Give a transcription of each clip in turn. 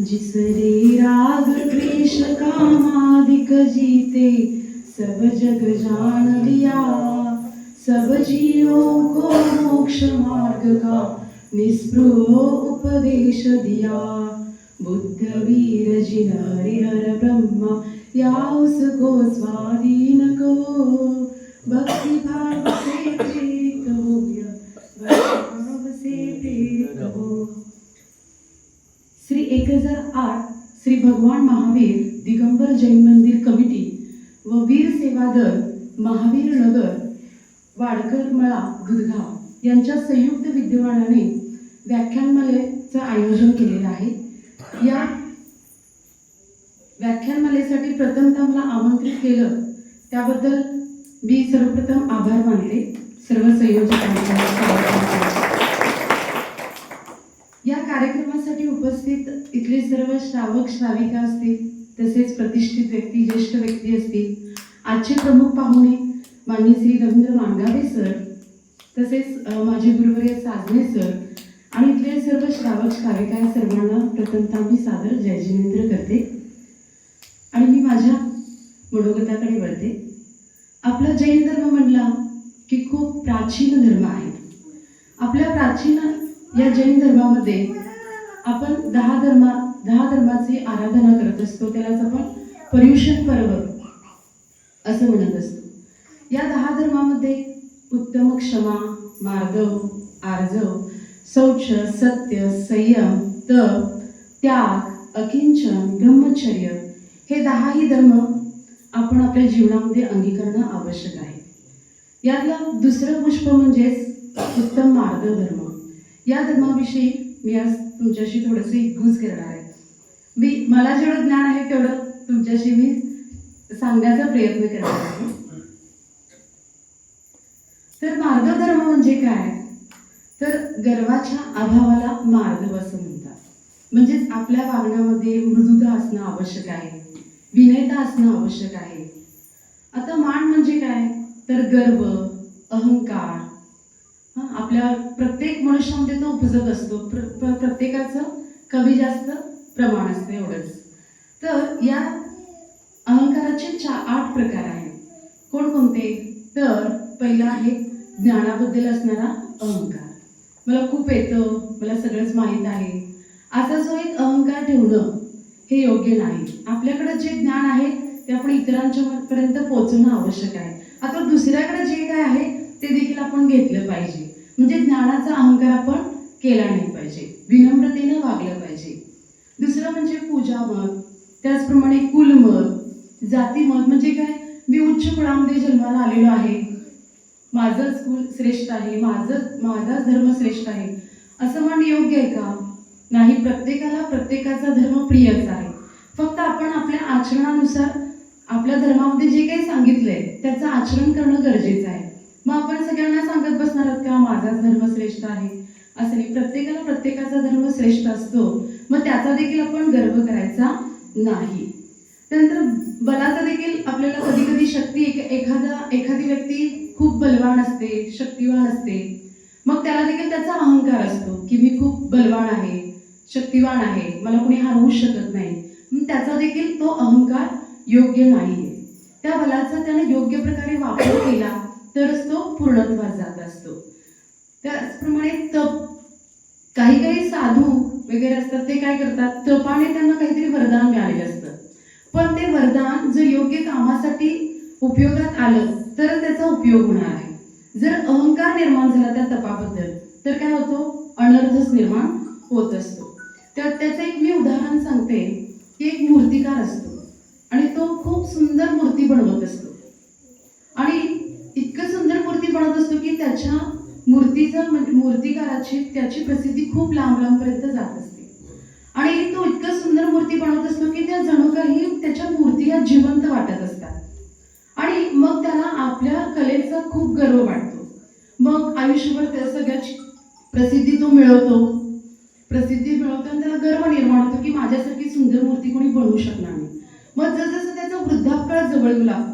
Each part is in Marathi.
जिसरे राग कृष कामादिक जीते सब जग जान लिया सब जीवों को मोक्ष मार्ग का निस्पृह उपदेश दिया। बुद्ध वीर जिन हरिहर ब्रह्मा या उसको स्वाधीन को। भक्ति भाव से श्री एक हजार आठ श्री भगवान महावीर दिगंबर जैन मंदिर कमिटी व वीर सेवा दल महावीर नगर वाडकर मळा गुदगाव यांच्या संयुक्त विद्यमानाने व्याख्यानमालेचं आयोजन केलेलं आहे. या व्याख्यानमालेसाठी प्रथमतः मला आमंत्रित केलं त्याबद्दल मी सर्वप्रथम आभार मानते. सर्व संयोजकांचे स्वागत करते. या कार्यक्रमासाठी उपस्थित इथले सर्व श्रावक श्राविका असतील तसेच प्रतिष्ठित व्यक्ती ज्येष्ठ व्यक्ती असतील आजचे प्रमुख पाहुणे माननीय श्री रवींद्र मांगावे सर तसेच माझे गुरुवर्य साधने सर आणि इथले सर्व श्रावक श्राविका या सर्वांना प्रथमतः मी सादर जय जिनेंद्र करते. आणि मी माझ्या मनोगताकडे वळते. आपला जैन धर्म म्हणला की खूप प्राचीन धर्म आहे. आपल्या प्राचीन या जैन धर्मामध्ये आपण दहा धर्मा दहा धर्माची आराधना करत असतो त्यालाच आपण पर्युषण पर्व असं म्हणत असतो. या दहा धर्मामध्ये उत्तम क्षमा मार्गव आर्जव शौच सत्य संयम तप त्याग अकिंचन ब्रह्मचर्य हे दहाही धर्म आपण आपल्या जीवनामध्ये अंगीकरणं आवश्यक आहे. यातलं दुसरं पुष्प म्हणजेच उत्तम मार्ग धर्म या धर्माविषयी मी आज तुमच्याशी थोडंसं इगूज करणार आहे. मी मला जेवढं ज्ञान आहे तेवढं तुमच्याशी मी सांगण्याचा प्रयत्न करणार आहे. तर मार्गधर्म म्हणजे काय? तर गर्वाच्या अभावाला मार्ग असं म्हणतात. म्हणजेच आपल्या वागण्यामध्ये मृदुता असणं आवश्यक आहे. विनयता असणं आवश्यक आहे. आता मान म्हणजे काय? तर गर्व अहंकार आपल्या प्रत्येक मनुष्यामध्ये तो उपजत असतो. प्र प्र- प्रत्येकाचं कमी जास्त प्रमाण असतं एवढंच. तर या अहंकाराचे चा आठ प्रकार आहेत. कोणकोणते तर पहिला आहे ज्ञानाबद्दल असणारा अहंकार. मला खूप येतं मला सगळंच माहीत आहे. असा जो एक अहंकार ठेवणं हे योग्य नाही. आपल्याकडे जे ज्ञान आहे ते आपण इतरांच्या पर्यंत पोहोचवणं आवश्यक आहे. आता दुसऱ्याकडे जे काय आहे ते देखील आपण घेतलं पाहिजे. म्हणजे ज्ञानाचा अहंकार आपण केला नाही पाहिजे. विनम्रतेनं वागलं पाहिजे. दुसरं म्हणजे पूजा मत. त्याचप्रमाणे कुलमत जातीमत म्हणजे काय? मी उच्च कुळामध्ये जन्माला आलेलो आहे. माझंच कुल श्रेष्ठ आहे. माझं माझा धर्म श्रेष्ठ आहे. असं म्हणणं योग्य आहे का? नाही. प्रत्येकाला प्रत्येकाचा धर्म प्रियच आहे. फक्त आपण आपल्या आचरणानुसार आपल्या धर्मामध्ये जे काही सांगितलंय त्याचं आचरण करणं गरजेचं आहे. मग आपण सगळ्यांना सांगत बसणार आहोत का माझाच धर्म श्रेष्ठ आहे? असं नाही प्रत्येकाला प्रत्येकाचा धर्म श्रेष्ठ असतो. मग त्याचा देखील आपण गर्व करायचा नाही. त्यानंतर बलाचा देखील आपल्याला कधी कधी शक्ती एक एखादा एखादी व्यक्ती खूप बलवान असते शक्तिवान असते. मग त्याला देखील त्याचा अहंकार असतो की मी खूप बलवान आहे शक्तिवान आहे मला कोणी हरवू शकत नाही. त्याचा देखील तो अहंकार योग्य नाहीये. त्या बलाचा त्याने योग्य प्रकारे वापर केला तरच तो पूर्णत्वास जात असतो. त्याचप्रमाणे तप काही काही साधू वगैरे असतात ते काय करतात? तपाने त्यांना काहीतरी वरदान मिळालेलं असतं. पण ते वरदान जर योग्य कामासाठी उपयोगात आलं तर त्याचा उपयोग होणार आहे. जर अहंकार निर्माण झाला त्या तपाबद्दल तर काय होतो? अनर्थच निर्माण होत असतो. तर त्याचं एक मी उदाहरण सांगते की एक मूर्तिकार असतो. आणि तो खूप सुंदर मूर्ती बनवत असतो. आणि इतकं सुंदर मूर्ती बनवत असतो की त्याच्या मूर्तीचं म्हणजे मूर्तिकाराची त्याची प्रसिद्धी खूप लांब लांबपर्यंत जात असते. आणि तो इतकं सुंदर मूर्ती बनवत असतो की त्या जणू काही त्याच्या मूर्ती ह्या जिवंत वाटत असतात. आणि मग त्याला आपल्या कलेचा खूप गर्व वाटतो. मग आयुष्यभर त्या सगळ्याची प्रसिद्धी तो मिळवतो. प्रसिद्धी मिळवतो आणि त्याला गर्व निर्माण होतो की माझ्यासारखी सुंदर मूर्ती कोणी बनवू शकणार नाही. मग जसजसं त्याचा वृद्धापकाळ जवळ लागतो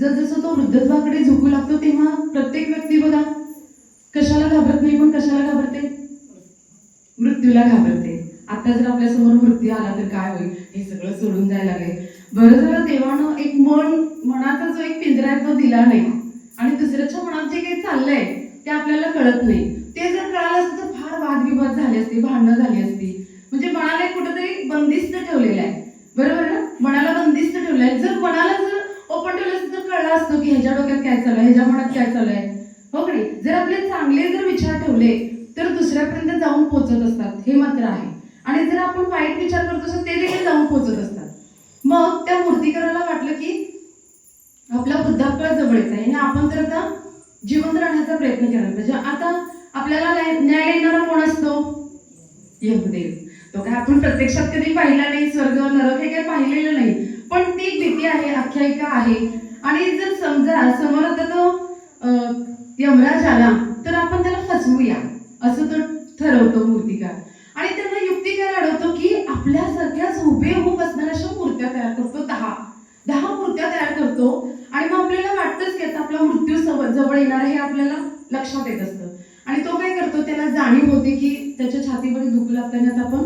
जसजसं तो वृद्धत्वाकडे झुकू लागतो तेव्हा प्रत्येक व्यक्ती बघा कशाला घाबरत नाही पण कशाला घाबरते? मृत्यूला घाबरते. आता जर आपल्यासमोर मृत्यू आला तर काय होईल? हे सगळं सोडून जायला लागेल. बरं झालं देवानं एक मन मनाचा जो एक पिंजरा आहे तो दिला नाही. आणि दुसऱ्याच्या मनात जे काही चाललंय ते आपल्याला कळत नाही. ते जर कळालं असतं तर फार वादविवाद झाले असते भांडणं झाली असती. म्हणजे मनाला एक कुठेतरी बंदिस्त ठेवलेलं आहे. बरोबर ना? मनाला बंदिस्त ठेवलं आहे. जर मनाला जर ओपन ठेवलं असतं तर कळलं असतं की ह्याच्या डोक्यात काय चालू आहे ह्याच्या मनात काय चालू आहे. हो की जर आपले चांगले जर विचार ठेवले तर दुसऱ्यापर्यंत जाऊन पोहोचत असतात हे मात्र आहे. आणि जर आपण वाईट विचार करत असतो ते देखील जाऊन पोहोचत असतात. मग त्या मूर्तीकराला वाटलं की आपला वृद्धापकाळ जवळच आहे आणि आपण तर आता जिवंत राहण्याचा प्रयत्न करायला पाहिजे म्हणजे आता आपल्याला न्याय न्याय देणारा कोण असतो? यमदेव. तो काय आपण प्रत्यक्षात कधी पाहिला नाही स्वर्ग नरक हे काही पाहिलेलं नाही. पण ती भीती आहे आख्यायिका आहे. आणि जर समजा समोर आता तो यमराज आला तर आपण त्याला फसवूया. असं तो ठरवतो मूर्तिकार. आणि त्यांना युक्ती काय अडवतो की आपल्यासारख्याच हुबेहूब असणाऱ्या अशा मूर्त्या तयार करतो. दहा. दहा मूर्त्या तयार करतो. आणि मग आपल्याला वाटतंच की आता आपला मृत्यू सव- जवळ येणार हे आपल्याला लक्षात येत असतं. आणि तो काय करतो त्याला जाणीव होते की त्याच्या छातीमध्ये दुःख लागताना आता आपण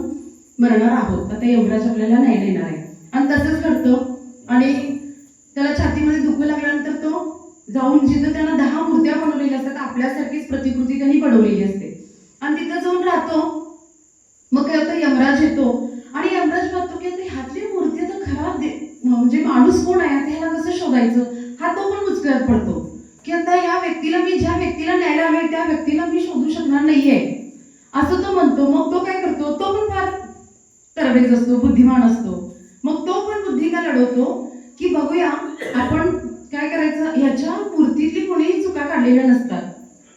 मरणार आहोत. आता यमराज आपल्याला नाही देणार आहे. आणि तसंच करतो आणि त्याला छातीमध्ये दुखू लागल्यानंतर तो जाऊन जिथं त्यांना दहा मूर्त्या बनवलेल्या असतात आपल्यासारखीच प्रतिकृती त्यांनी बनवलेली असते. आणि तिथं जाऊन राहतो. मग काय होतं? यमराज येतो. आणि यमराज बघतो की आता ह्यातली मूर्ती तर खराब दे म्हणजे माणूस कोण आहे? आता ह्याला कसं शोधायचं? हा तो पण मुचकळत पडतो. की आता ह्या व्यक्तीला मी ज्या व्यक्तीला न्यायला हवे त्या व्यक्तीला मी शोधू शकणार नाहीये. असं तो म्हणतो. मग तो काय करतो? तो पण फार तरबेज असतो बुद्धिमान असतो. बुद्धी की बघूया आपण काय करायचं? ह्याच्या मूर्तीतली कोणीही चुका काढलेल्या नसतात.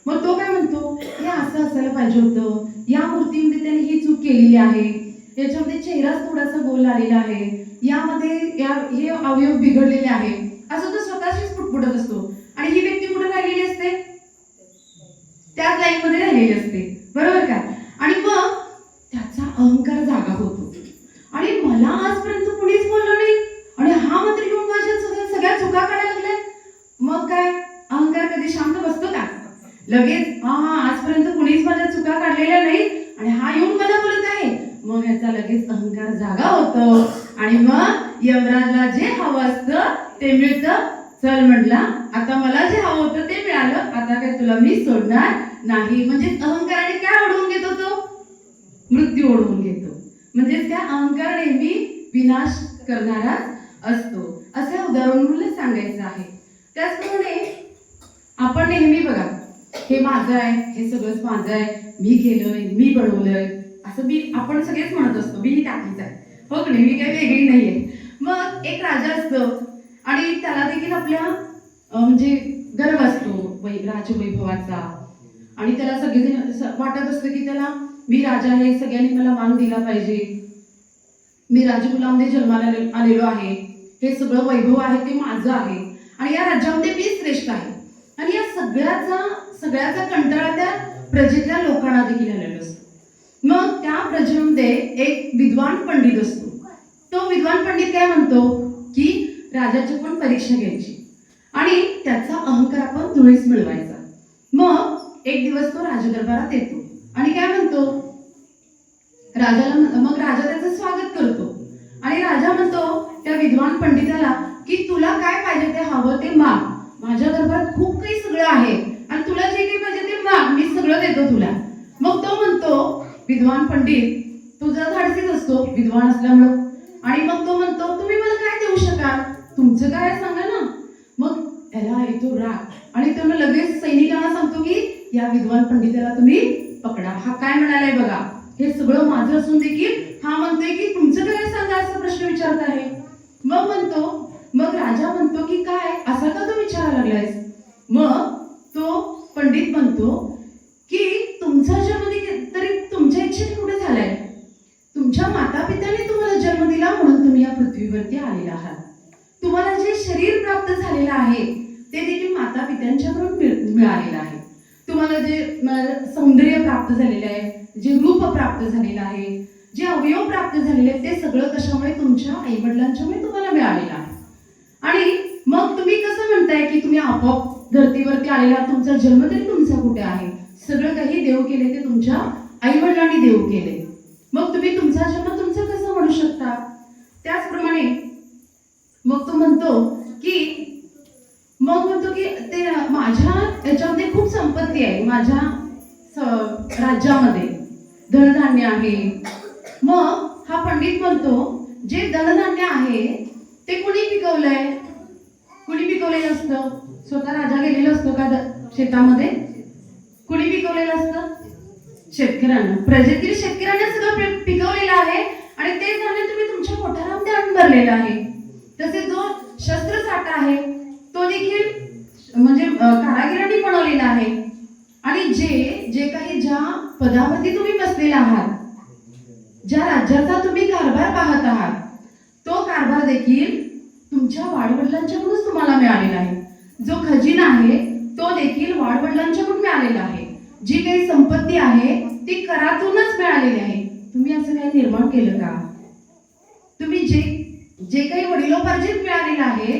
मग तो काय म्हणतो? हे असं असायला पाहिजे होतं. या मूर्तीमध्ये त्याने ही चूक केलेली आहे. याच्यामध्ये चेहराच थोडासा गोल आलेला आहे. यामध्ये या हे अवयव बिघडलेले आहे असं तो स्वतःशीच फुटफुटत असतो. आणि ही व्यक्ती कुठे राहिलेली असते? त्याच लाईन मध्ये राहिलेली असते. बरोबर काय आणि मग त्याचा अहंकार जागा होतो. आणि मला आजपर्यंत कुणीच बोललं नाही आणि हा मात्र येऊन माझ्या सगळ्या सगळ्या चुका काढायला लागलाय मग काय अहंकार कधी शांत बसतो का लगेच हा हा आजपर्यंत कुणीच माझ्या चुका काढलेल्या नाही आणि हा येऊन मला बोलत आहे. मग याचा लगेच अहंकार जागा होतो. आणि मग यमराजला जे हवं असतं ते मिळतं. चल म्हटला आता मला जे हवं होतं ते मिळालं. आता काय तुला मी सोडणार नाही. म्हणजे अहंकाराने काय ओढवून घेतो तो? मृत्यू ओढवून घेतो. म्हणजे त्या अहंकार नेहमी विनाश करणारा असतो. असं उदाहरण मला सांगायचं आहे. त्याचप्रमाणे आपण नेहमी बघा हे माझं आहे हे सगळंच माझं आहे मी केलंय मी बनवलंय. असं मी आपण सगळेच म्हणत असतो मी ही टाकीच आहे. हो की नाही? मी काही वेगळी नाहीये. मग एक राजा असतो आणि त्याला देखील आपल्या म्हणजे गर्व असतो वै राजवैभवाचा. आणि त्याला सगळेजण वाटत असतं की त्याला मी राजा आहे सगळ्यांनी मला मान दिला पाहिजे. मी राजकुलामध्ये जन्माला आलेलो आहे. हे सगळं वैभव आहे ते माझं आहे. आणि या राज्यामध्ये मी श्रेष्ठ आहे. आणि या सगळ्याचा सगळ्याचा कंटाळा त्या प्रजेतल्या लोकांना देखील आलेला असतो. मग त्या प्रजेमध्ये एक विद्वान पंडित असतो. तो विद्वान पंडित काय म्हणतो? की राजाची पण परीक्षा घ्यायची. आणि त्याचा अहंकार आपण धुळीस मिळवायचा. मग एक दिवस तो राजदरबारात येतो. आणि काय म्हणतो? राजाला मग राजा त्याचं स्वागत करतो. आणि राजा म्हणतो त्या विद्वान पंडिताला की तुला काय पाहिजे ते हवं ते माग. माझ्या गर्भात खूप काही सगळं आहे. आणि तुला जे काही पाहिजे ते माग मी सगळं देतो तुला. मग तो म्हणतो विद्वान पंडित तुझा धाडसीच असतो विद्वान असल्यामुळं. आणि मग तो म्हणतो तुम्ही मला काय देऊ शकाल? तुमचं काय सांगा ना. मग त्याला येतो राग. आणि तो मग लगेच सैनिकांना सांगतो की या विद्वान पंडिताला तुम्ही पकडा. हा काय म्हणालाय बघा. हे सगळं माझं असून देखील हा म्हणतोय की तुमचं काय सांगा? असा प्रश्न विचारत आहे. मग म्हणतो मग राजा म्हणतो की काय? असा का तू विचारायला लागलायस? मग तो पंडित म्हणतो की तुमचा जन्म तरी तुमच्या इच्छेने कुठे झालाय? तुमच्या माता पित्याने तुम्हाला जन्म दिला म्हणून तुम्ही या पृथ्वीवरती आलेला आहात. तुम्हाला जे शरीर प्राप्त झालेलं आहे ते देखील माता पित्यांच्याकडून मिळालेलं आहे. तुम्हाला जे सौंदर्य प्राप्त झालेलं आहे जे रूप प्राप्त झालेलं आहे जे अवयव प्राप्त झालेले आहेत ते सगळं कशामुळे? तुमच्या आईवडिलांच्यामुळे तुम्हाला मिळालेलं आहे. आणि मग तुम्ही कसं म्हणताय की तुम्ही आपोआप धर्तीवरती आलेला तुमचा जन्म तरी तुमचा कुठे आहे? सगळं काही देव केले ते तुमच्या आईवडिलांनी देव केले. मग तुम्ही तुमचा जन्म तुमचा कसा म्हणू शकता? त्याचप्रमाणे मग तो म्हणतो की मग म्हणतो की ते माझ्या याच्यामध्ये खूप संपत्ती आहे. माझ्या राज्यामध्ये धनधान्य आहे. मग हा पंडित म्हणतो जे धनधान्य आहे ते कुणी पिकवलंय? कुणी पिकवलेलं असतं? स्वतः राजा गेलेला असतो का द- शेतामध्ये? कुणी पिकवलेलं असतं? शेतकऱ्यांना. प्रजेतील शेतकऱ्यांना सगळं पिकवलेलं आहे आणि ते धान्य तुम्ही तुमच्या कोठारामध्ये आणून भरलेलं आहे. तसेच जो शस्त्र साठा आहे तो देखील म्हणजे कारागिरांनी बनवलेला आहे. आणि जे जे काही ज्या पदावरती तुम्ही बसलेला आहात ज्या राज्याचा तुम्ही कारभार पाहत आहात तो कारभार देखील तुमच्या वाडवडिलांच्याकडूनच तुम्हाला मिळालेला आहे. जो खजिना आहे तो देखील वाडवडिलांच्याकडून मिळालेला आहे. जी काही संपत्ती आहे ती करातूनच मिळालेली आहे. तुम्ही असं काही निर्माण केलं का? तुम्ही जे जे काही वडिलोपार्जित मिळालेलं आहे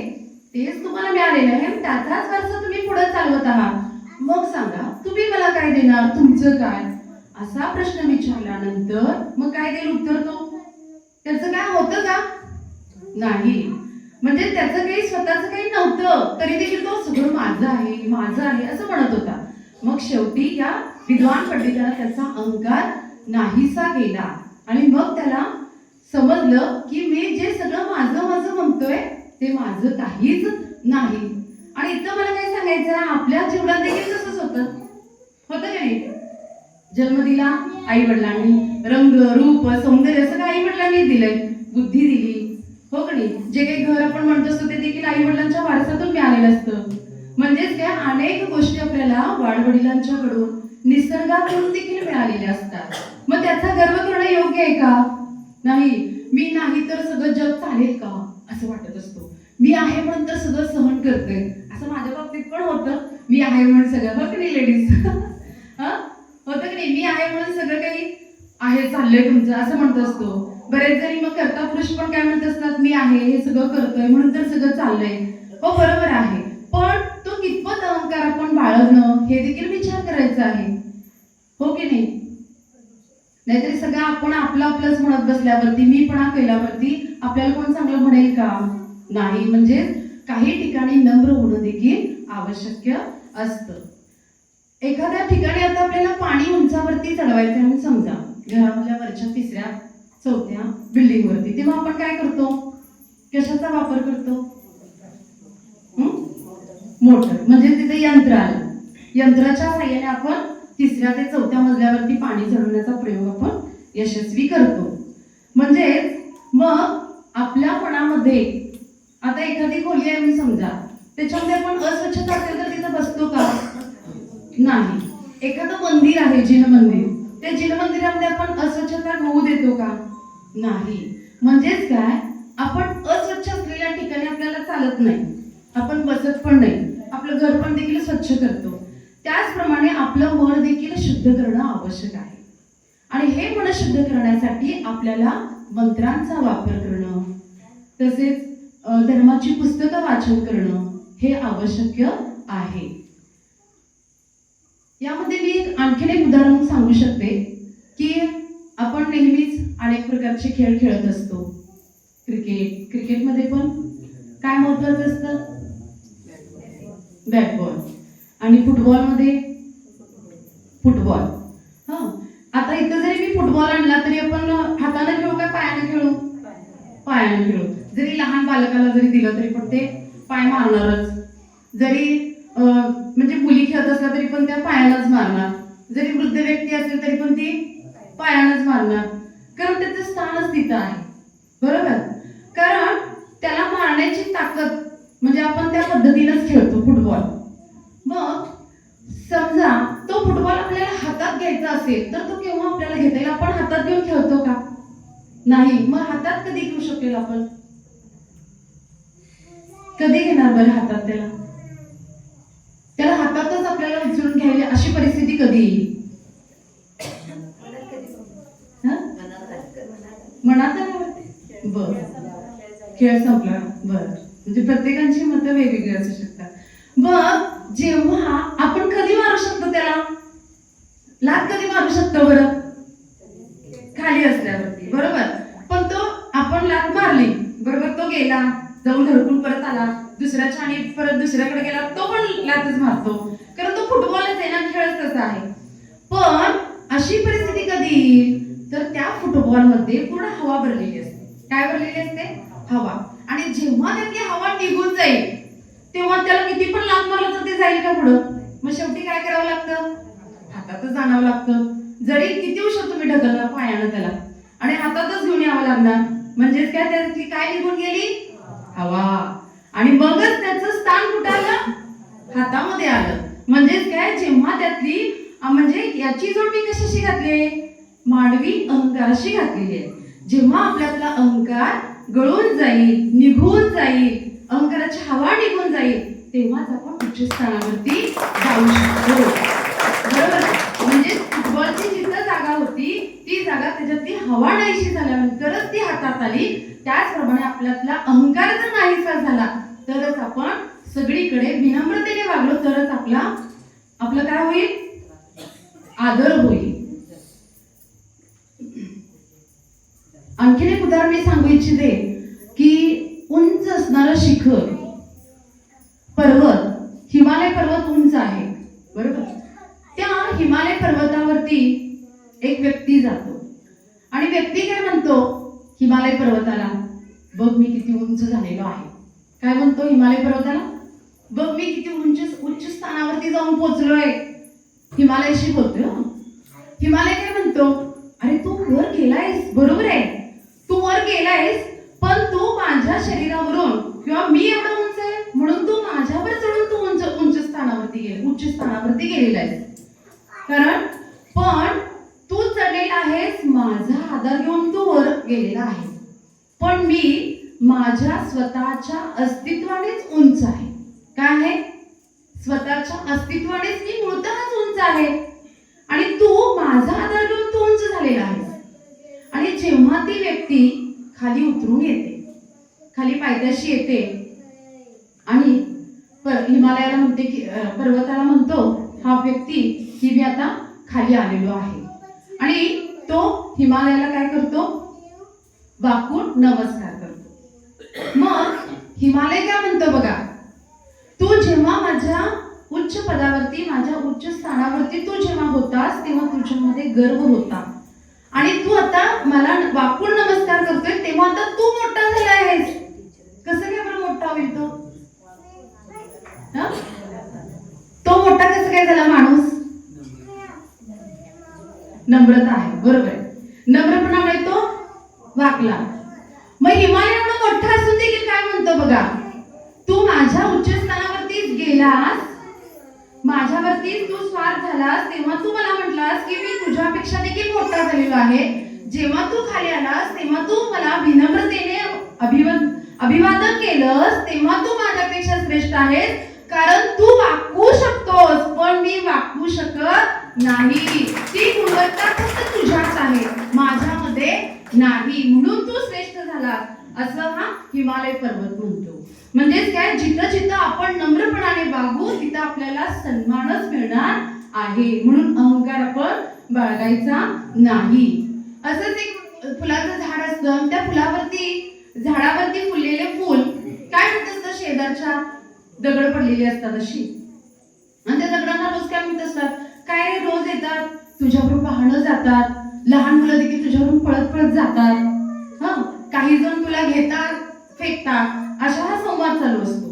तेच तुम्हाला मिळालेलं आहे त्याचाच वारसा तुम्ही पुढे चालवत आहात. मग सांगा तुम्ही मला काय देणार? तुमचं काय? असा प्रश्न विचारल्यानंतर मग काय देईल उत्तर तो? त्याचं काय होतं का? नाही. म्हणजे त्याचं काही स्वतःच काही नव्हतं तरी देखील तो सगळं माझं आहे माझं आहे असं म्हणत होता. मग शेवटी या विद्वान पंडिताला त्याचा अहंकार नाहीसा केला आणि मग त्याला समजलं की मी जे सगळं माझं माझं म्हणतोय ते माझं काहीच नाही. आणि इथं मला काय सांगायचं आहे? आपल्या जीवनात देखील तसंच होतं. होतं का नाही? जन्म दिला आई वडिलांनी रंग रूप सौंदर्य सगळं आई वडिलांनी दिलंय. बुद्धी दिली हो की जे काही घर आपण म्हणत असतो ते देखील आई वडिलांच्या वारसातून मिळालेलं असतं. म्हणजेच काय अनेक गोष्टी आपल्याला वाडवडिलांच्याकडून निसर्गाकडून देखील मिळालेल्या असतात. मग त्याचा गर्व करणं योग्य आहे का? नाही. मी नाही तर सगळं जग चालेल का? असं वाटत असतो. मी आहे म्हणून तर सगळं सहन करते असं माझ्या बाबतीत पण होतं. मी आहे म्हणून सगळं हो बघ नाही लेडीज हा? होतं की नाही? मी आहे म्हणून सगळं काही आहे चाललंय तुमचं असं म्हणत असतो. बरेच जरी मग करता पुरुष पण काय म्हणत असतात मी आहे हे सगळं करतोय म्हणून तर सगळं चाललंय. हो बरोबर आहे. पण तो कितपत अहंकार आपण बाळगणं हे देखील विचार करायचा आहे. हो की नाही? नाहीतरी सगळं आपण आपलं आपलंच म्हणत बसल्यावरती मी पणा केल्यावरती आपल्याला कोण चांगलं म्हणेल का? नाही म्हणजे काही ठिकाणी नम्र होणं देखील आवश्यक असतं. एखाद्या ठिकाणी आता आपल्याला पाणी उंचावरती चढवायचं आहे म्हणून समजा घरामधल्या वरच्या तिसऱ्या चौथ्या बिल्डिंग वरती. तेव्हा आपण काय करतो? कशाचा वापर करतो? मोटर. म्हणजे तिथे यंत्र आलं. यंत्राच्या साह्याने आपण तिसऱ्या ते चौथ्या मजल्यावरती पाणी चढवण्याचा प्रयोग आपण यशस्वी करतो. म्हणजेच मग आपल्या मनामध्ये आता एखादी खोली आहे मी समजा त्याच्यामध्ये आपण अस्वच्छता असेल तर तिथं बसतो का? नाही. एखादं मंदिर आहे जिन मंदिर. त्या जिन मंदिरामध्ये आपण अस्वच्छता होऊ देतो का? नाही. म्हणजेच काय? आपण अस्वच्छ असलेल्या ठिकाणी आपल्याला चालत नाही. आपण बसत पण नाही. आपलं घर पण देखील स्वच्छ करतो. त्याचप्रमाणे आपलं मन देखील शुद्ध करणं आवश्यक आहे. आणि हे मन शुद्ध करण्यासाठी आपल्याला मंत्रांचा वापर करणं तसेच धर्माची पुस्तकं वाचन करणं हे आवश्यक आहे. यामध्ये मी एक आणखीन एक उदाहरण सांगू शकते की आपण नेहमीच अनेक प्रकारचे खेळ खेळत असतो. क्रिकेट क्रिकेटमध्ये पण काय महत्वाचं असतं? बॅट बॉल आणि फुटबॉलमध्ये फुटबॉल हां. आता इथं जरी मी फुटबॉल आणला तरी आपण हाताने खेळू का पायाने खेळू? पायाने खेळू. जरी लहान बालकाला जरी दिलं तरी पण ते पाय मारणारच. जरी म्हणजे मुली खेळत असल्या तरी पण त्या पायालाच मारणार. जरी वृद्ध व्यक्ती असेल तरी पण ती पायालाच मारणार. कारण त्याचं स्थानच तिथं आहे. बरोबर? कारण त्याला मारण्याची ताकद म्हणजे आपण त्या पद्धतीनंच खेळतो फुटबॉल. मग समजा तो फुटबॉल आपल्याला हातात घ्यायचा असेल तर तो केव्हा आपल्याला घेता येईल? आपण हातात घेऊन खेळतो का? नाही. मग हातात कधी घेऊ शकेल आपण? कधी घेणार बरं हातात त्याला? त्याला हातातच आपल्याला उचलून घ्यायला अशी परिस्थिती कधी येईल? मनात आले बर. खेळ संपला. बर. म्हणजे प्रत्येकांची मतं वेगवेगळी असू शकतात. बघ जेव्हा आपण कधी मारू शकतो त्याला? लात कधी मारू शकतो बर? खाली असल्यावरती. बरोबर? पण तो आपण लात मारली बरोबर तो गेला जाऊन धडकून परत आला दुसऱ्या छानी परत दुसऱ्याकडे गेला तो पण लातच मारतो. कारण तो फुटबॉलच आहे ना खेळच तसा आहे. पण अशी परिस्थिती कधी? येईल तर त्या फुटबॉलमध्ये पूर्ण हवा भरलेली असते. काय भरलेली असते? हवा. आणि जेव्हा त्यातली हवा निघून जाईल तेव्हा त्याला किती पण लांब मारलं तर ते जाईल का पुढं? मग शेवटी काय करावं लागतं? हातातच आणावं लागतं. जरी किती उशीर तुम्ही ढकलणार पायानं त्याला आणि हातातच घेऊन यावं लागणार. म्हणजेच काय? त्यातली काय निघून गेली? हवा. आणि मगच त्याचं स्थान कुठं आलं? हातामध्ये आलं. म्हणजेच काय? जेव्हा त्यातली म्हणजे याची जोड मी कशाशी घातली? मानवी अहंकाराशी घातलेली आहे. जेव्हा आपल्यातला अहंकार गळून जाईल निघून जाईल अहंकाराची हवा निघून जाईल तेव्हाच आपण उच्च स्थानावरती जाऊ शकतो. बरोबर? म्हणजे फुटबॉलची जिथं जागा होती ती जागा त्याच्यातली हवा नाहीशी झाल्यानंतरच ती हातात आली. त्याचप्रमाणे आपल्यातला अहंकार जर नाहीसा झाला तरच आपण सगळीकडे विनम्रतेने वागलो तरच आपला आपलं काय होईल? आदर होईल. आणखीन एक उदाहरण मी सांगू इच्छिते की उंच असणारं शिखर पर्वत हिमालय पर्वत उंच आहे बरोबर? त्या हिमालय पर्वतावरती एक व्यक्ती जातो. आणि व्यक्ती काय म्हणतो? हिमालय पर्वताला बघ मी किती उंच झालेलो आहे. काय म्हणतो हिमालय पर्वताला? बघ मी किती उंच उच्च स्थानावरती जाऊन पोहोचलोय हिमालयाशी बोलतोय हिमालय काय म्हणतो? अरे तू वर गेलायस बरोबर आहे तू वर गेलायस पण तू माझ्या शरीरावरून किंवा मी एवढं उंच आहे म्हणून तू माझ्यावर चढून तू उंच उंच स्थानावरती गेले उच्च स्थानावरती गेलेला आहेस कारण पण तू चढलेला आहेस माझा आधार घेऊन तू वर गेलेला आहे पण मी माझ्या स्वतःच्या अस्तित्वानेच उंच आहे काय आहे स्वतःच्या अस्तित्वानेच मी मूळतःच उंच आहे आणि तू माझा आधार घेऊन तू उंच झालेला आहेस आणि जेव्हा ती व्यक्ती खाली उतरून येते खाली पायथ्याशी येते आणि पर- हिमालयाला म्हणते की अं, पर्वताला म्हणतो हा व्यक्ती की मी आता खाली आलेलो आहे आणि तो हिमालयाला काय करतो वाकून नमस्कार करतो मग हिमालय काय म्हणतो बघा? तू जेव्हा माझ्या उच्च पदावरती माझ्या उच्च स्थानावरती तू जेव्हा होतास तेव्हा तुझ्यामध्ये गर्व होता. आणि तू आता मला वाकून नमस्कार करतोय तेव्हा आता तू मोठा झाला आहेस कसं काय बरं मोठा होईल तो? तो मोठा कसं काय झाला माणूस? नम्रता आहे बरोबर. आहे नम्रपणामुळे तो वाकला. मग हिमालय एवढा मोठा असून देखील काय म्हणतो बघा. तू माझ्या उच्च स्थानावरतीच गेलास. माझ्यावरती तू स्वार झालास. तेव्हा तू मला म्हटलास की मी तुझ्यापेक्षा देखील मोठा झालेलो आहे. जेव्हा तू खाली आलास तेव्हा तू मला विनम्रतेने अभिवाद अभिवादन केलंस. तेव्हा तू माझ्यापेक्षा श्रेष्ठ आहेस. कारण तू वाकू शकतोस पण मी वाकू शकत नाही. ती गुणवत्ता फक्त तुझ्याच आहे. माझ्यामध्ये नाही. म्हणून तू श्रेष्ठ झाला असं हा हिमालय पर्वत म्हणतो. म्हणजेच काय जिथं जिथं आपण नम्रपणाने वागू तिथं आपल्याला सन्मानच मिळणार आहे. म्हणून अहंकार आपण बाळगायचा नाही. असंच एक फुलाचं झाड असतं त्या फुलावरती झाडावरती फुललेले फुल काय म्हणत असतं शेजारच्या? दगड पडलेली असतात अशी. आणि त्या दगडांना रोज काय म्हणत असतात? काय रोज येतात? तुझ्यावरून पाहणं जातात. लहान मुलं देखील तुझ्यावरून पळत पळत जातात. हा? काही जण तुला घेतात फेकतात अशा हा संवाद चालू असतो.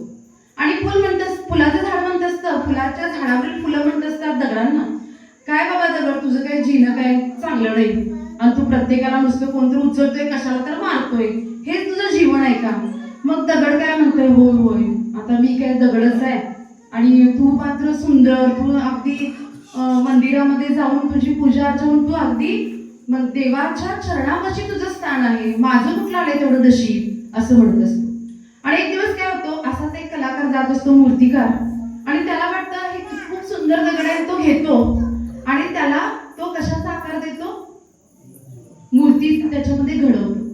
आणि फुल म्हणत फुलाचं झाड म्हणत असतं फुलाच्या झाडावरील फुलं म्हणत असतात दगडांना. काय बाबा दगड तुझं काय जीणं काय चांगलं नाही. आणि तू प्रत्येकाला नुसतं कोणतरी उचलतोय कशाला तर मारतोय. हेच तुझं जीवन आहे का? मग दगड काय म्हणतोय? होय होय. आता मी काय दगडच आहे. आणि तू मात्र सुंदर तू अगदी मंदिरामध्ये जाऊन तुझी पूजा अर्चा तू अगदी मग देवाच्या चरणापाशी तुझं स्थान आहे. माझं कुठलं आलंय तेवढं दशी असं म्हणत असतो. आणि एक दिवस काय होतो असाच एक कलाकार जात असतो मूर्तिकार. आणि त्याला वाटतं हे खूप सुंदर दगड आहे तो घेतो. आणि त्याला तो कशाचा आकार देतो? मूर्ती त्याच्यामध्ये घडवतो.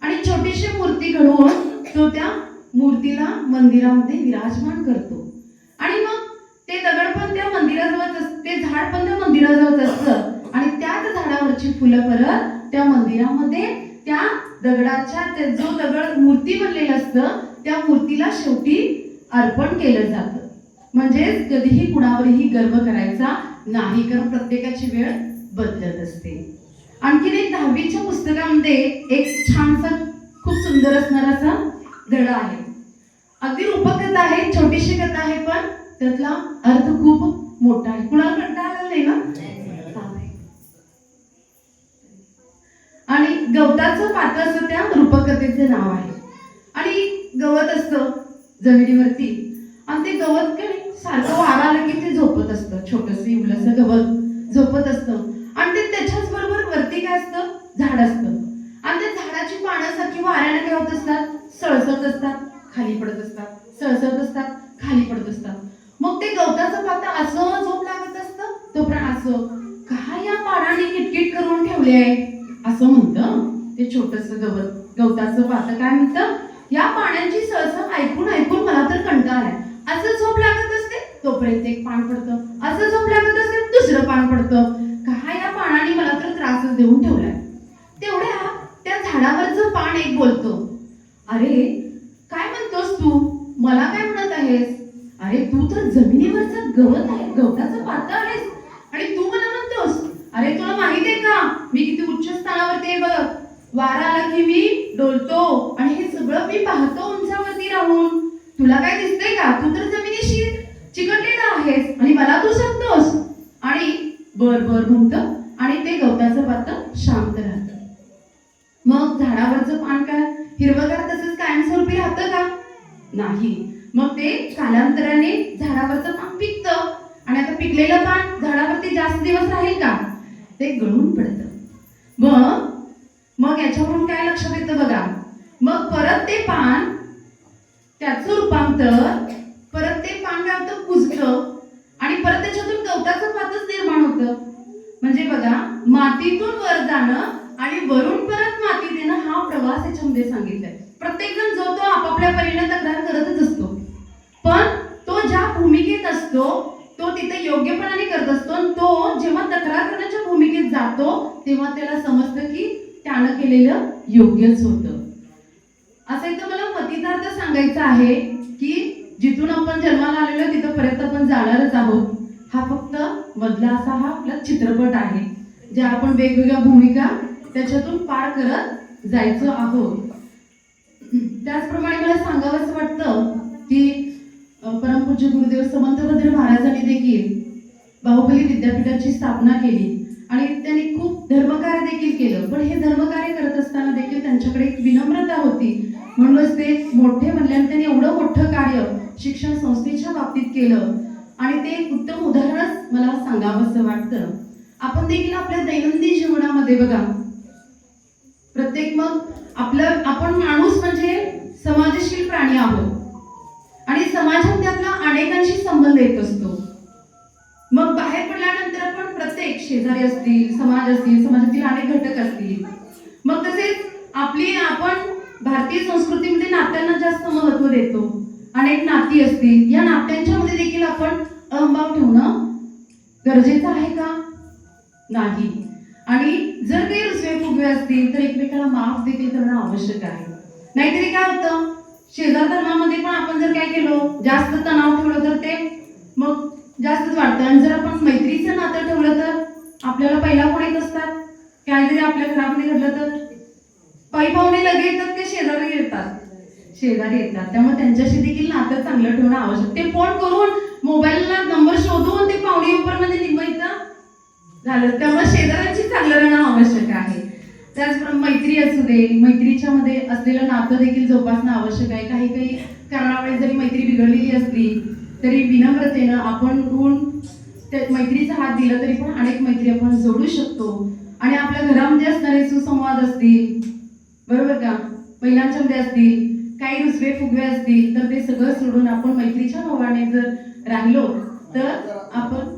आणि छोटीशी मूर्ती घडवून तो त्या मूर्तीला मंदिरामध्ये विराजमान करतो. आणि मग ते दगड पण त्या मंदिराजवळच ते झाड पण त्या मंदिराजवळच असतं. आणि त्याच झाडावरची फुलं परत त्या मंदिरामध्ये त्या दगडाच्या जो दगड मूर्ती बनलेलं असतं त्या मूर्तीला शेवटी अर्पण केलं जातं. म्हणजेच कधीही कुणावरही गर्व करायचा नाही कारण प्रत्येकाची वेळ बदलत असते. आणखीन एक दहावीच्या पुस्तकामध्ये एक छानसा खूप सुंदर असणारा असा धडा आहे. अगदी रूपकथा आहे छोटीशी कथा आहे पण त्यातला अर्थ खूप मोठा आहे. कुणाला कंटाळा आला नाही ना चालेल. आणि गवताचं पात्र असं त्या रूपकथेचं नाव आहे. आणि गवत असतं जमिनीवरती. आणि ते गवत काय सारखं वारा आलं की ते झोपत असतं. छोटस इवलंसं गवत झोपत असतं. आणि ते त्याच्याच बरोबर वरती काय असतं? झाड असतं. आणि त्या झाडाची पानं सारखी वाऱ्याने काय होत असतात? सळसळत असतात खाली पडत असतात. सळसळत असतात खाली पडत असतात. मग ते गवताचं पात्र असं झोप लागत असतं? तो पण असं काय या पानाने किटकिट करून ठेवले आहे? असं म्हणतं ते छोटस गवत गवताचं पात. काय म्हणतं या पाण्याची सळसळ ऐकून ऐकून मला तर कंटाळ आहे. असं झोप लागत असते तोपर्यंत एक पान पडतं. असं झोप लागत असते दुसरं पान पडतं. काय या पानाने मला तर त्रासच देऊन ठेवलाय? तेवढ्या त्या झाडावरचं पान एक बोलतो. अरे काय म्हणतोस तू? मला काय म्हणत आहेस? अरे तू तर जमिनीवरचं गवत आहे गवताचं पात आहेस आणि तू मला म्हणतोस अरे तुला माहीत आहे का? मी किती उच्च स्थानावरती आहे बघ. वारा आला की मी डोलतो आणि हे सगळं मी पाहतो उंचावरती राहून. तुला काय दिसतंय का? तू तर जमिनीशी चिकटलेला आहेस आणि मला तू सांगतोस. आणि बर बर म्हणतं आणि ते गवताचं पात्र शांत राहतं. मग झाडावरचं पान काय हिरवगार तसंच कायमस्वरूपी राहतं का? नाही. मग ते कालांतराने झाडावरचं पान पिकतं. आणि आता पिकलेलं पान झाडावरती जास्त दिवस राहील का? ते गळून पडतं. मग मग याच्यावरून काय लक्षात येतं बघा? मग परत ते पान त्याचं रूपांतर परत ते पान काय होतं? कुजतं आणि परत त्याच्यातून गवताचं पातच निर्माण होतं. म्हणजे बघा मातीतून वर जाणं आणि वरून परत माती देणं हा प्रवास याच्यामध्ये सांगितलाय. प्रत्येक जण जो तो आपापल्या परीने तक्रार करतच असतो. पण तो ज्या भूमिकेत असतो तो तिथे योग्यपणाने करत असतो आणि तो जेव्हा तक्रार करण्याच्या भूमिकेत जातो तेव्हा त्याला समजतं की त्यानं केलेलं योग्यच होतं. असं इथं मला मतितार्थ सांगायचं आहे की जिथून आपण जन्माला आलेलो तिथंपर्यंत आपण जाणारच आहोत. हा फक्त मधला असा हा आपला चित्रपट आहे ज्या आपण वेगवेगळ्या भूमिका त्याच्यातून पार करत जायचं आहोत. त्याचप्रमाणे मला सांगावंच परमपूज्य गुरुदेव समंतभद्र महाराजांनी देखील बाहुबली विद्यापीठाची स्थापना केली आणि त्यांनी खूप धर्मकार्य देखील केलं. पण हे धर्मकार्य करत असताना देखील त्यांच्याकडे एक विनम्रता होती. म्हणूनच ते मोठे म्हणल्याने त्यांनी एवढं मोठं कार्य शिक्षण संस्थेच्या बाबतीत केलं. आणि ते एक उत्तम उदाहरणच मला सांगावंसं वाटतं. आपण देखील आपल्या दैनंदिन जीवनामध्ये बघा. प्रत्येक मग आपलं आपण माणूस म्हणजे समाजशील प्राणी आहोत. आणि समाजात त्यातला अनेकांशी संबंध येत असतो. मग बाहेर पडल्यानंतर आपण प्रत्येक शेजारी असतील समाज असतील समाजातील अनेक घटक असतील. मग तसेच आपली आपण भारतीय संस्कृतीमध्ये नात्यांना जास्त महत्त्व देतो. अनेक नाती असतील या नात्यांच्या मध्ये देखील आपण अहंभाव ठेवणं गरजेचं आहे का? नाही. आणि जर काही रुसवे फुगवे असतील तर एकमेकाला माफ देखील करणं आवश्यक आहे. नाहीतरी काय होतं? शेजार धर्मामध्ये पण आपण जर काय केलं जास्त तणाव ठेवलं तर ते मग जास्तच वाढतं. आणि जर आपण मैत्रीचं नातं ठेवलं तर आपल्याला पहिला कोण येत असतात? काहीतरी आपल्या घरामध्ये घडलं तर? पायी पाहुणे लगे येतात ते शेजारी येतात? शेजारी येतात. त्यामुळे त्यांच्याशी देखील नातं चांगलं ठेवणं आवश्यक. ते फोन करून मोबाईलला नंबर शोधून ते पाहुणे उपर म्हणजे निघायचं झालं. त्यामुळे शेजाऱ्यांची चांगलं राहणं आवश्यक आहे. त्याचप्रमाणे मैत्री असू दे मैत्रीच्या मध्ये असलेलं नातं देखील जोपासणं आवश्यक आहे. काही काही कारणामुळे जरी मैत्री बिघडलेली असली तरी विनम्रतेनं आपण ऋण मैत्रीचा हात दिला तरी पण अनेक मैत्री आपण जोडू शकतो. आणि आपल्या घरामध्ये असणारे सुसंवाद असतील बरोबर का? महिलांच्या मध्ये असतील काही रुसवे फुगवे असतील तर ते सगळं सोडून आपण मैत्रीच्या भावाने जर राहिलो तर आपण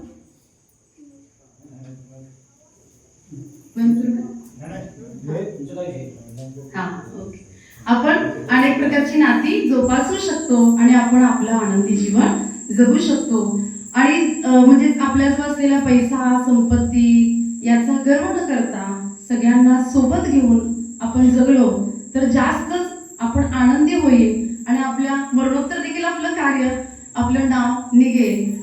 हा ओके. आपण अनेक प्रकारची नाती जोपासू शकतो आणि आपण आपलं आनंदी जीवन जगू शकतो. आणि म्हणजे आपल्याच असलेला पैसा संपत्ती याचा गर्व न करता सगळ्यांना सोबत घेऊन आपण जगलो तर जास्त आपण आनंदी होईल आणि आपल्या मरणोत्तर देखील आपलं कार्य आपलं नाव निघेल.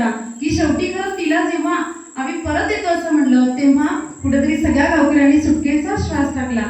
होता की शेवटी खरं तिला जेव्हा आम्ही परत येतो असं म्हणलं तेव्हा कुठेतरी सगळ्या गावकऱ्यांनी सुटकेचा श्वास टाकला.